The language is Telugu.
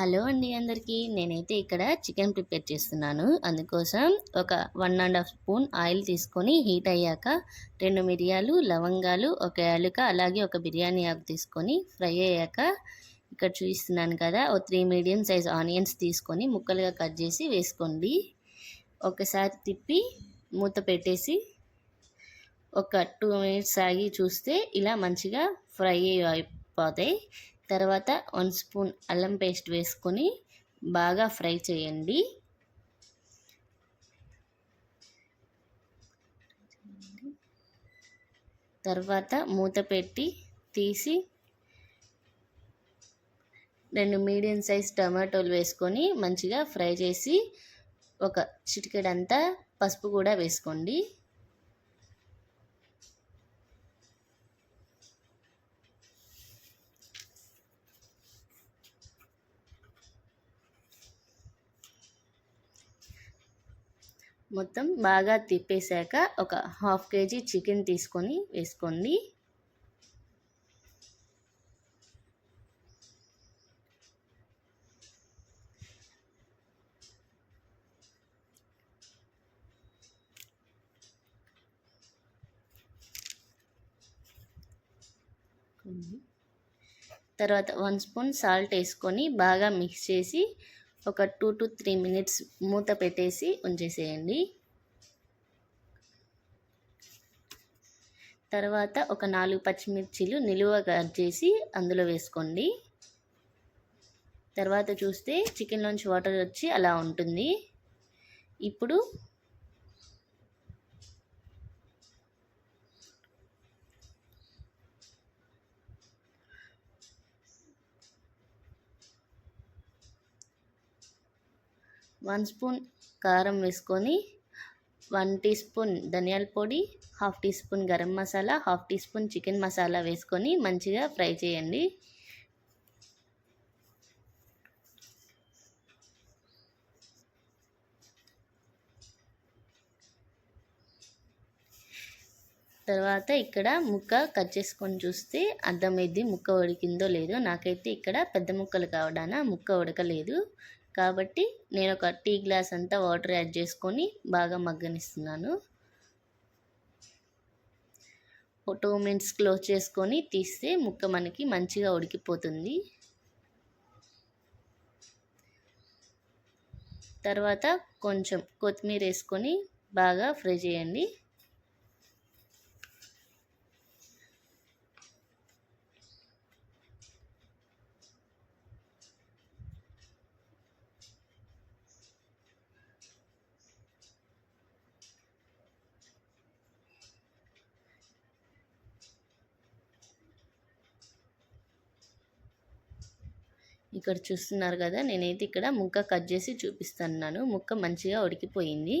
హలో అండి అందరికీ. నేనైతే ఇక్కడ చికెన్ ప్రిపేర్ చేస్తున్నాను. అందుకోసం ఒక one and half spoon oil తీసుకొని హీట్ అయ్యాక రెండు మిరియాలు లవంగాలు ఒక యాలుక అలాగే ఒక బిర్యానీ ఆకు తీసుకొని ఫ్రై అయ్యాక ఇక్కడ చూపిస్తున్నాను కదా ఓ త్రీ మీడియం సైజ్ ఆనియన్స్ తీసుకొని ముక్కలుగా కట్ చేసి వేసుకోండి. ఒకసారి తిప్పి మూత పెట్టేసి ఒక టూ మినిట్స్ ఆగి చూస్తే ఇలా మంచిగా ఫ్రై అయిపోతాయి. తర్వాత వన్ స్పూన్ అల్లం పేస్ట్ వేసుకొని బాగా ఫ్రై చేయండి. తర్వాత మూత పెట్టి తీసి రెండు మీడియం సైజ్ టమాటోలు వేసుకొని మంచిగా ఫ్రై చేసి ఒక చిటికెడంతా పసుపు కూడా వేసుకోండి. మొత్తం బాగా తిప్పేశాక ఒక హాఫ్ కేజీ చికెన్ తీసుకొని వేసుకోండి. తర్వాత వన్ స్పూన్ సాల్ట్ వేసుకొని బాగా మిక్స్ చేసి ఒక టూ టు త్రీ మినిట్స్ మూత పెట్టేసి ఉంచేసేయండి. తర్వాత ఒక నాలుగు పచ్చిమిర్చీలు నిలువ కట్ చేసి అందులో వేసుకోండి. తర్వాత చూస్తే చికెన్లోంచి వాటర్ వచ్చి అలా ఉంటుంది. ఇప్పుడు వన్ స్పూన్ కారం వేసుకొని వన్ టీ స్పూన్ ధనియాల పొడి half teaspoon garam masala half teaspoon chicken masala వేసుకొని మంచిగా ఫ్రై చేయండి. తర్వాత ఇక్కడ ముక్క కట్ చేసుకొని చూస్తే అర్థమైంది ముక్క ఉడికిందో లేదో. నాకైతే ఇక్కడ పెద్ద ముక్కలు కావడాన ముక్క ఉడకలేదు. కాబట్టి నేను ఒక టీ గ్లాస్ అంతా వాటర్ యాడ్ చేసుకొని బాగా మగ్గనిస్తున్నాను. టూ మినిట్స్ క్లోజ్ చేసుకొని తీస్తే ముక్క మనకి మంచిగా ఉడికిపోతుంది. తర్వాత కొంచెం కొత్తిమీర వేసుకొని బాగా ఫ్రై చేయండి. ఇక్కడ చూస్తున్నారు కదా నేనైతే ఇక్కడ ముక్క కట్ చేసి చూపిస్తున్నాను. ముక్క మంచిగా ఉడికిపోయింది.